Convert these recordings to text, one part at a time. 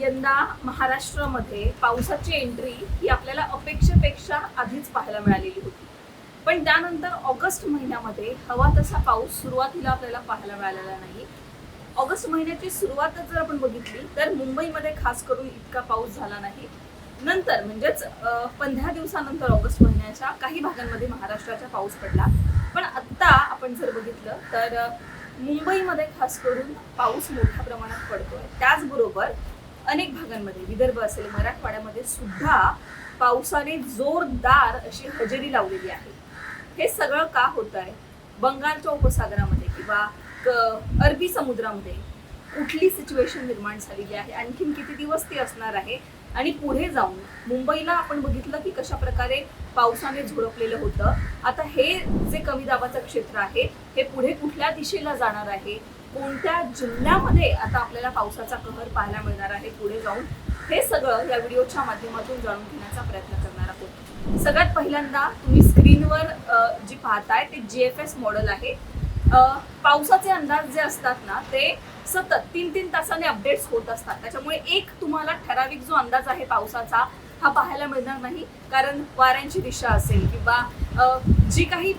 यंदा महाराष्ट्रामध्ये पावसाची एंट्री ही आपल्याला अपेक्षेपेक्षा आधीच पाहायला मिळालेली होती. पण त्यानंतर ऑगस्ट महिन्यामध्ये हवा तसा पाऊस सुरुवातीला आपल्याला पाहायला मिळालेला नाही. ऑगस्ट महिन्याची सुरुवातच जर आपण बघितली तर मुंबईमध्ये खास करून इतका पाऊस झाला नाही. नंतर म्हणजेच पंधरा दिवसानंतर ऑगस्ट महिन्याच्या काही भागांमध्ये महाराष्ट्राचा पाऊस पडला. पण आत्ता आपण जर बघितलं तर मुंबईमध्ये खास करून पाऊस मोठ्या प्रमाणात पडतोय. त्याचबरोबर अनेक भागांमध्ये विदर्भ असेल मराठवाड्यामध्ये सुद्धा पावसाने जोरदार अशी हजेरी लावलेली आहे. हे सगळं का होत आहे बंगालच्या उपसागरामध्ये किंवा अरबी समुद्रामध्ये कुठली सिच्युएशन निर्माण झालेली आहे? आणखीन किती दिवस ती असणार आहे? आणि पुढे जाऊन मुंबईला आपण बघितलं की कशा प्रकारे पावसाने झोडपलेलं होतं. आता हे जे कमी दाबाचं क्षेत्र आहे हे पुढे कुठल्या दिशेला जाणार आहे? कोणत्या जिल्ह्यामध्ये आता आपल्याला पावसाचा कहर पाहायला मिळणार आहे पुढे जाऊन? हे सगळं या व्हिडिओच्या माध्यमातून जाणून घेण्याचा प्रयत्न करणार आहोत. सगळ्यात पहिल्यांदा तुम्ही स्क्रीनवर जे जी पाहताय ते जी एफ एस मॉडेल आहे. पावसाचे अंदाज जे असतात ना ते सतत तीन तीन तासाने अपडेट्स होत असतात. त्याच्यामुळे एक तुम्हाला ठराविक जो अंदाज आहे पावसाचा हा पाहायला मिळणार नाही. कारण वाऱ्यांची दिशा असेल किंवा जी काही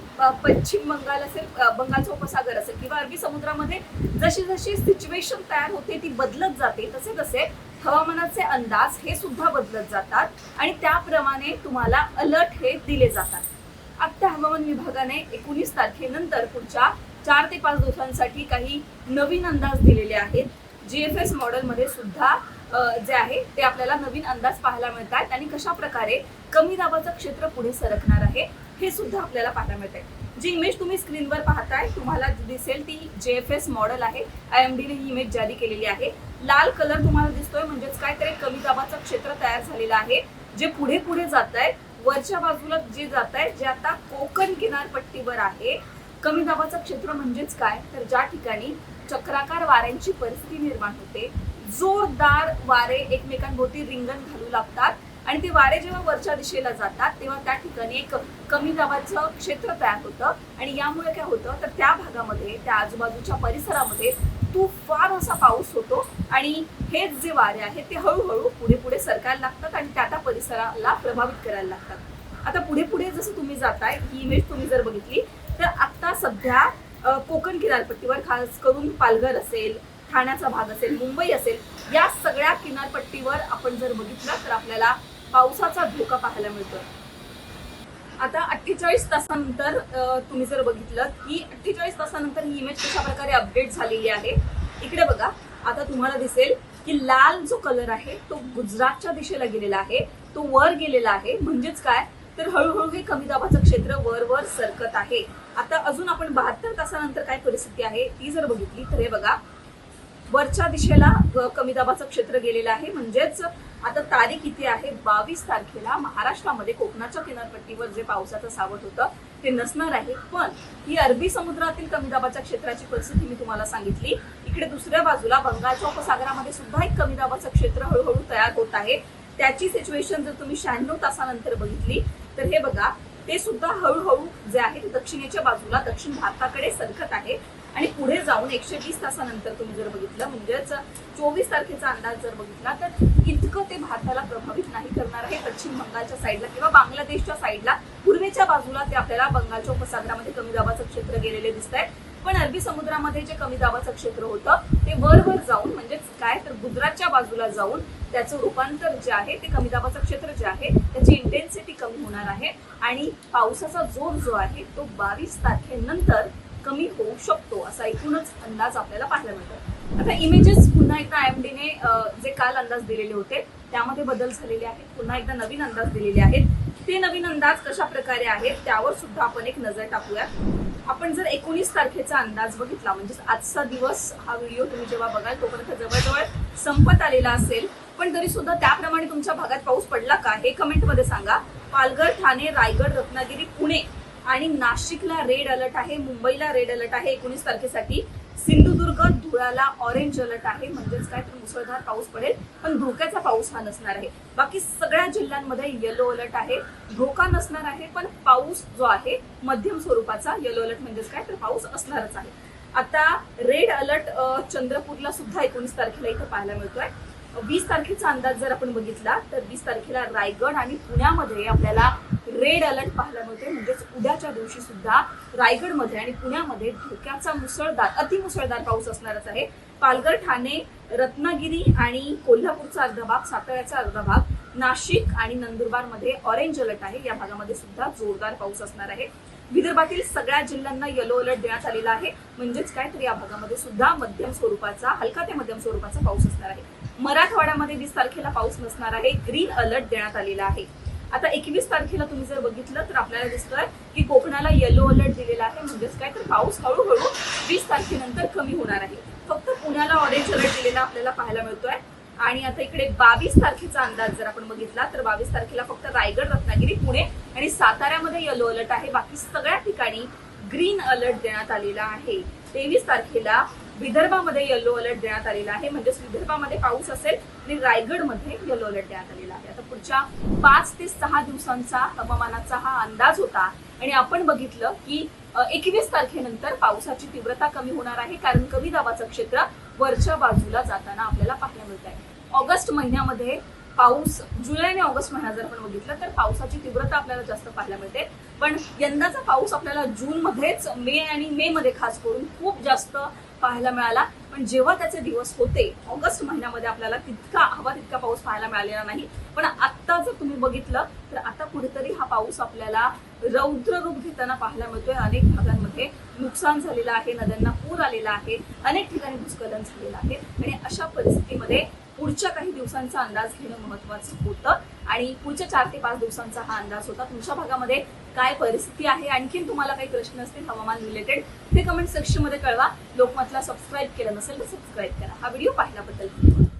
पश्चिम बंगाल असेल बंगालचा उपसागर असेल किंवा अरबी समुद्रामध्ये जशी जशी सिच्युएशन तयार होते ती बदलत जाते तसे तसे हवामानाचे अंदाज हे सुद्धा बदलत जातात आणि त्याप्रमाणे तुम्हाला अलर्ट हे दिले जातात. आता हवामान विभागाने एकोणीस तारखेनंतर पुढच्या चार ते पाच दिवसांसाठी काही नवीन अंदाज दिलेले आहेत. जी एफ एस मॉडेलमध्ये सुद्धा जे आहे ते आपल्याला नवीन अंदाज पाहायला मिळतात आणि कशा प्रकारे कमी दाबाचं क्षेत्र पुढे सरकणार आहे हे सुद्धा आपल्याला पाहायला मिळत आहे जी इमेज तुम्ही स्क्रीनवर पाहताय तुम्हाला दिसेल ती जे एफ एस मॉडेल आहे. आय एम डीने ही इमेज जारी केलेली आहे. लाल कलर तुम्हाला दिसतोय म्हणजेच काय तर कमी दाबाचं क्षेत्र तयार झालेलं आहे जे पुढे पुढे जात आहे वरच्या बाजूला जे जात आहे जे आता कोकण किनारपट्टीवर आहे कमी दाबाचं क्षेत्र म्हणजेच काय? तर ज्या ठिकाणी चक्राकार वाऱ्यांची परिस्थिती निर्माण होते. जोरदार वारे एकमेकांभोवती रिंगण घालू लागतात आणि ते वारे जेव्हा वरच्या दिशेला जातात तेव्हा त्या ठिकाणी एक कमी दाबाचं क्षेत्र तयार होतं. आणि यामुळे काय होतं तर त्या भागामध्ये त्या आजूबाजूच्या परिसरामध्ये तुफान असा पाऊस होतो. आणि हेच जे वारे आहेत ते हळूहळू पुढे पुढे सरकायला लागतात आणि त्या त्या परिसराला प्रभावित करायला लागतात. आता पुढे पुढे जसं तुम्ही जाताय ही इमेज तुम्ही जर बघितली तर आत्ता सध्या कोकण किनारपट्टीवर खास करून पालघर असेल ठाण्याचा भाग असेल मुंबई असेल या सगळ्या किनारपट्टीवर आपण जर बघितलं तर आपल्याला पावसाचा धोका पाहायला मिळतो. आता अठ्ठेचाळीस तासानंतर तुम्ही जर बघितलं की अठ्ठेचाळीस तासानंतर ही इमेज कशा प्रकारे अपडेट झालेली आहे इकडे बघा. आता तुम्हाला दिसेल की लाल जो कलर आहे तो गुजरातच्या दिशेला गेलेला आहे तो वर गेलेला आहे. म्हणजेच काय? तर हळूहळू हे कमी दाबाचं वर सरकत आहे. आता अजून आपण बहात्तर तासानंतर काय परिस्थिती आहे ती जर बघितली तर हे बघा. वरच्या दिशेला कमी दाबाचं क्षेत्र गेलेलं आहे. म्हणजेच आता तारीख किती आहे बावीस तारखेला महाराष्ट्रामध्ये कोकणाच्या किनारपट्टीवर जे पावसाचं सावट होतं ते नसणार आहे. पण ही अरबी समुद्रातील कमी दाबाच्या क्षेत्राची परिस्थिती मी तुम्हाला सांगितली. इकडे दुसऱ्या बाजूला बंगालच्या उपसागरामध्ये सुद्धा एक कमी दाबाचं क्षेत्र हळूहळू तयार होत आहे. त्याची सिच्युएशन जर तुम्ही शहाण्णव तासानंतर बघितली तर हे बघा ते सुद्धा हळूहळू जे आहे ते दक्षिणेच्या बाजूला दक्षिण भारताकडे सरकत आहे. आणि पुढे जाऊन एकशे वीस तासानंतर तुम्ही जर बघितलं म्हणजेच चोवीस तारखेचा अंदाज जर बघितला तर इतकं ते भारताला प्रभावित नाही करणार आहे पश्चिम बंगालच्या साईडला किंवा बांगलादेशच्या साईडला. पूर्वेच्या बाजूला ते आपल्याला बंगालच्या उपसागरामध्ये कमी दाबाचं क्षेत्र गेलेले दिसत आहे पण अरबी समुद्रामध्ये जे कमी दाबाचं क्षेत्र होतं ते वर वर जाऊन म्हणजेच काय तर गुजरातच्या बाजूला जाऊन त्याचं रूपांतर जे आहे ते कमी दाबाचं क्षेत्र जे आहे त्याची इंटेन्सिटी कमी होणार आहे. आणि पावसाचा जोर जो आहे तो बावीस तारखेनंतर कमी होऊ शकतो असा एकूणच अंदाज आपल्याला पाहायला मिळतो आता इमेजेस पुन्हा एकदा एम डीने जे काल अंदाज दिलेले होते त्यामध्ये बदल झालेले आहेत. पुन्हा एकदा नवीन अंदाज दिलेले आहेत. ते नवीन अंदाज कशा प्रकारे आहेत त्यावर सुद्धा आपण एक नजर टाकूया आपण जर एकोणीस तारखेचा अंदाज बघितला म्हणजे आजचा दिवस हा व्हिडिओ तुम्ही जेव्हा बघाल तोपर्यंत जवळजवळ संपत आलेला असेल. पण तरी सुद्धा त्याप्रमाणे तुमच्या भागात पाऊस पडला का हे कमेंटमध्ये सांगा. पालघर ठाणे रायगड रत्नागिरी पुणे आणि नाशिकला रेड अलर्ट आहे मुंबईला रेड अलर्ट आहे एकोणीस तारखेसाठी. सिंधुदुर्ग धुळ्याला ऑरेंज अलर्ट आहे म्हणजेच काय तर मुसळधार पाऊस पडेल पण धोक्याचा पाऊस हा नसणार आहे. बाकी सगळ्या जिल्ह्यांमध्ये येलो अलर्ट आहे. धोका नसणार आहे पण पाऊस जो आहे मध्यम स्वरूपाचा येलो अलर्ट म्हणजेच काय तर पाऊस असणारच आहे. आता रेड अलर्ट चंद्रपूरला सुद्धा एकोणीस तारखेला इथं पाहायला मिळतोय. वीस तारखेचा अंदाज जर आपण बघितला तर वीस तारखेला रायगड आणि पुण्यामध्ये आपल्याला रेड अलर्ट पाहायला मिळते म्हणजेच उद्याच्या दिवशी सुद्धा रायगडमध्ये आणि पुण्यामध्ये धोक्याचा मुसळधार अतिमुसळधार पाऊस असणारच आहे. पालघर ठाणे रत्नागिरी आणि कोल्हापूरचा अर्धा भाग साताऱ्याचा अर्धा भाग नाशिक आणि नंदुरबारमध्ये ऑरेंज अलर्ट आहे. या भागामध्ये सुद्धा जोरदार पाऊस असणार आहे. विदर्भातील सगळ्या जिल्ह्यांना येलो अलर्ट देण्यात आलेला आहे. म्हणजेच काय तर या भागामध्ये सुद्धा मध्यम स्वरूपाचा हलका ते मध्यम स्वरूपाचा पाऊस असणार आहे. मराठवाड्यामध्ये वीस तारखेला पाऊस नसणार आहे. ग्रीन अलर्ट देण्यात आलेला आहे. आता एकवीस तारखेला तुम्ही जर बघितलं तर आपल्याला दिसतंय की कोकणाला येलो अलर्ट दिलेला आहे. म्हणजेच काय तर पाऊस हळूहळू वीस तारखेनंतर कमी होणार आहे. फक्त पुण्याला ऑरेंज अलर्ट दिलेला आपल्याला पाहायला मिळतोय. आणि आता इकडे बावीस तारखेचा अंदाज जर आपण बघितला तर बावीस तारखेला फक्त रायगड रत्नागिरी पुणे आणि साताऱ्यामध्ये येलो अलर्ट आहे. बाकी सगळ्या ठिकाणी ग्रीन अलर्ट देण्यात आलेला आहे. तेवीस तारखेला विदर्भामध्ये येलो अलर्ट देण्यात आलेला आहे. म्हणजेच विदर्भामध्ये पाऊस असेल आणि रायगडमध्ये येलो अलर्ट देण्यात आलेला आहे. आता पुढच्या पाच ते सहा दिवसांचा हवामानाचा हा अंदाज होता आणि आपण बघितलं की एकवीस तारखेनंतर पावसाची तीव्रता कमी होणार आहे. कारण कमी दाबाचं क्षेत्र वरच्या बाजूला जाताना आपल्याला पाहायला मिळत आहे ऑगस्ट महिन्यामध्ये पाऊस जुलै आणि ऑगस्ट महिना जर आपण बघितलं तर पावसाची तीव्रता आपल्याला जास्त पाहायला मिळते. पण यंदाचा पाऊस आपल्याला जून मध्येच मे आणि मे मध्ये खास करून खूप जास्त पाहायला मिळाला. पण जेव्हा त्याचे दिवस होते ऑगस्ट महिन्यामध्ये आपल्याला तितका हवा तितका पाऊस पाहायला मिळालेला नाही. पण आता जर तुम्ही बघितलं तर आता कुठेतरी हा पाऊस आपल्याला रौद्र रूप घेताना पाहायला मिळतोय अनेक भागांमध्ये. नुकसान झालेलं आहे नद्यांना पूर आलेला आहे अनेक ठिकाणी भूस्खलन झालेलं आहे. आणि अशा परिस्थितीमध्ये पुढच्या काही दिवसांचा अंदाज घेणं महत्वाचं होतं. आणि पुढच्या चार ते पाच दिवसांचा हा अंदाज होता. तुमच्या भागामध्ये काय परिस्थिती आहे? आणखीन तुम्हाला काही प्रश्न असतील हवामान रिलेटेड ते कमेंट सेक्शनमध्ये कळवा. लोकमतला सबस्क्राईब केलं नसेल तर सबस्क्राईब करा. हा व्हिडिओ पाहिल्याबद्दल धन्यवाद.